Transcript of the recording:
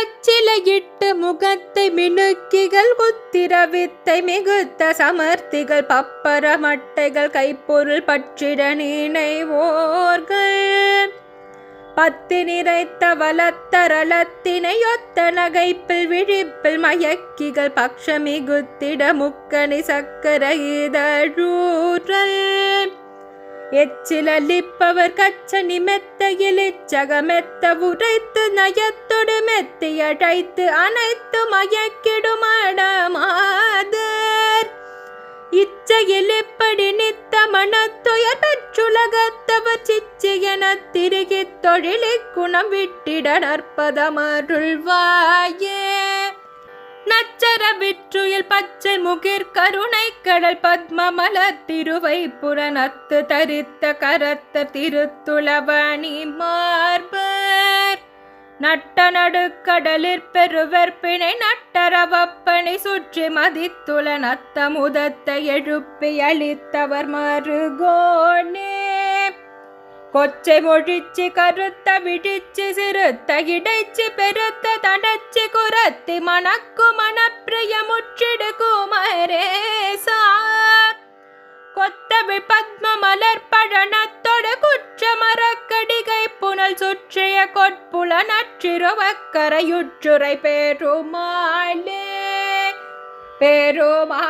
பச்சிலையிட்டு முகத்தை மினுக்கிகள் குத்திரவித்தை மிகுத்த சமர்த்திகள் பப்பர மட்டைகள் கைப்பொருள் பற்றிட நினைவோர்கள். பத்தி நிறைத்த வளத்தரளத்தினை ஒத்த நகைப்பில் விழிப்பில் மயக்கிகள் பக்ஷமிகுத்திட முக்கணி சக்கர இதழூரல் எச்சிலளிப்பவர் கச்சனி மெத்த இலிச்சக மெத்த உரைத்து நயத்தொடு அடைத்து அழைத்து அனைத்து மயக்கிடுமடமாதர் இச்சையில் இப்படி நித்த மனத்துயர் பெற்றுலகத்தவர் சிச்சி எனத் திருகி தொழிலை குணம் விட்டிட நற்பதமருள்வாயே. நச்சர விற்றுயில் பச்சை முகிர் கருணை கடல் பத்மமல மலர் திருவை புறநத்து தரித்த கரத்த திருத்துளவணி மார்பு. நட்ட நடுக்கடலிற் பெருவற்பினை நட்டரவப்பனை சுற்றி மதித்துல நத்த முதத்தை எழுப்பி அளித்தவர் மறுகோனே கொச்சை மொழிச்சி கருத்த விழிச்சி சிறுத்த இடைச்சி பெருத்த தடச்சி குரத்தி மணக்கு மணப்பிரிய முற்றிடு குமரேசா கொத்தவி பத்ம மலர் பழனத்தோடு குற்ற மரக்கடிகை புனல் சுற்றிய கொட்ட நற்றிருவக்கரையுற்றுரை பெருமாளே பெருமா